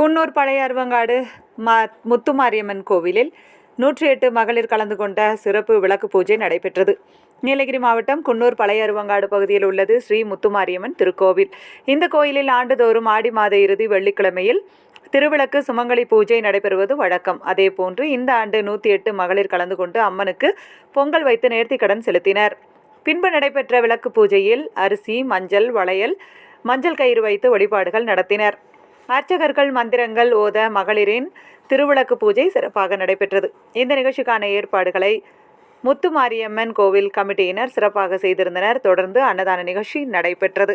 குன்னூர் பழைய அருவங்காடு மா முத்துமாரியம்மன் கோவிலில் நூற்றி எட்டு மகளிர் கலந்து கொண்ட சிறப்பு விளக்கு பூஜை நடைபெற்றது. நீலகிரி மாவட்டம் குன்னூர் பழைய அருவங்காடு பகுதியில் உள்ளது ஸ்ரீ முத்துமாரியம்மன் திருக்கோவில். இந்த கோயிலில் ஆண்டுதோறும் ஆடி மாத இறுதி வெள்ளிக்கிழமையில் திருவிளக்கு சுமங்கலி பூஜை நடைபெறுவது வழக்கம். அதேபோன்று இந்த ஆண்டு நூற்றி எட்டு மகளிர் கலந்து கொண்டு அம்மனுக்கு பொங்கல் வைத்து நேர்த்திக்கடன் செலுத்தினர். பின்பு நடைபெற்ற விளக்கு பூஜையில் அரிசி மஞ்சள் வளையல் மஞ்சள் கயிறு வைத்து வழிபாடுகள் நடத்தினர். அர்ச்சகர்கள் மந்திரங்கள் ஓத மகளிரின் திருவிளக்கு பூஜை சிறப்பாக நடைபெற்றது. இந்த நிகழ்ச்சிக்கான ஏற்பாடுகளை முத்துமாரியம்மன் கோவில் கமிட்டியினர் சிறப்பாக செய்திருந்தனர். தொடர்ந்து அன்னதான நிகழ்ச்சி நடைபெற்றது.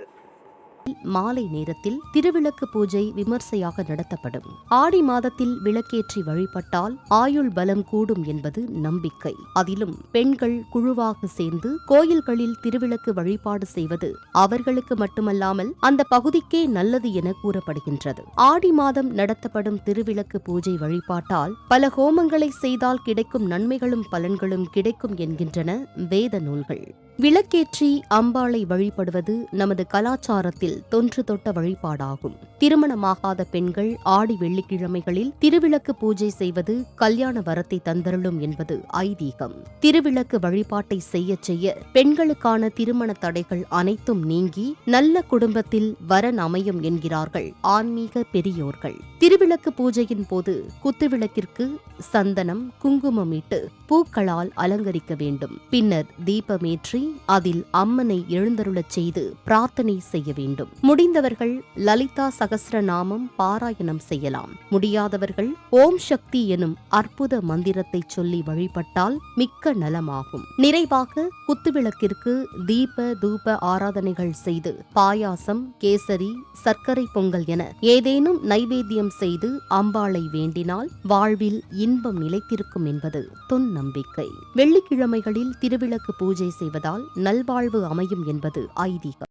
மாலை நேரத்தில் திருவிளக்கு பூஜை விமர்சையாக நடத்தப்படும். ஆடி மாதத்தில் விளக்கேற்றி வழிபட்டால் ஆயுள் பலம் கூடும் என்பது நம்பிக்கை. அதிலும் பெண்கள் குழுவாக சேர்ந்து கோயில்களில் திருவிளக்கு வழிபாடு செய்வது அவர்களுக்கு மட்டுமல்லாமல் அந்த பகுதிக்கே நல்லது என கூறப்படுகின்றது. ஆடி மாதம் நடத்தப்படும் திருவிளக்கு பூஜை வழிபாட்டால் பல ஹோமங்களை செய்தால் கிடைக்கும் நன்மைகளும் பலன்களும் கிடைக்கும் என்கின்றன வேத நூல்கள். விளக்கேற்றி அம்பாளை வழிபடுவது நமது கலாச்சாரத்தில் தொன்று தொட்ட வழிபாடாகும். திருமணமாகாத பெண்கள் ஆடி வெள்ளிக்கிழமைகளில் திருவிளக்கு பூஜை செய்வது கல்யாண வரத்தை தந்தருளும் என்பது ஐதீகம். திருவிளக்கு வழிபாட்டை செய்ய செய்ய பெண்களுக்கான திருமண தடைகள் அனைத்தும் நீங்கி நல்ல குடும்பத்தில் வரன் அமையும் என்கிறார்கள் ஆன்மீக பெரியோர்கள். திருவிளக்கு பூஜையின் போது குத்துவிளக்கிற்கு சந்தனம் குங்குமம் இட்டு பூக்களால் அலங்கரிக்க வேண்டும். பின்னர் தீபமேற்றி அதில் அம்மனை எழுந்தருளச் செய்து பிரார்த்தனை செய்ய வேண்டும். முடிந்தவர்கள் லலிதா சகஸ்ரநாமம் பாராயணம் செய்யலாம். முடியாதவர்கள் ஓம் சக்தி எனும் அற்புத மந்திரத்தை சொல்லி வழிபட்டால் மிக்க நலமாகும். நிறைவாக குத்துவிளக்கிற்கு தீப தூப ஆராதனைகள் செய்து பாயாசம் கேசரி சர்க்கரை பொங்கல் என ஏதேனும் நைவேத்தியம் செய்து அம்பாளை வேண்டினால் வாழ்வில் இன்பம் நிலைத்திருக்கும் என்பது தொன் நம்பிக்கை வெள்ளிக்கிழமைகளில் திருவிளக்கு பூஜை செய்வதால் நல்வாழ்வு அமையும் என்பது ஐதீகம்.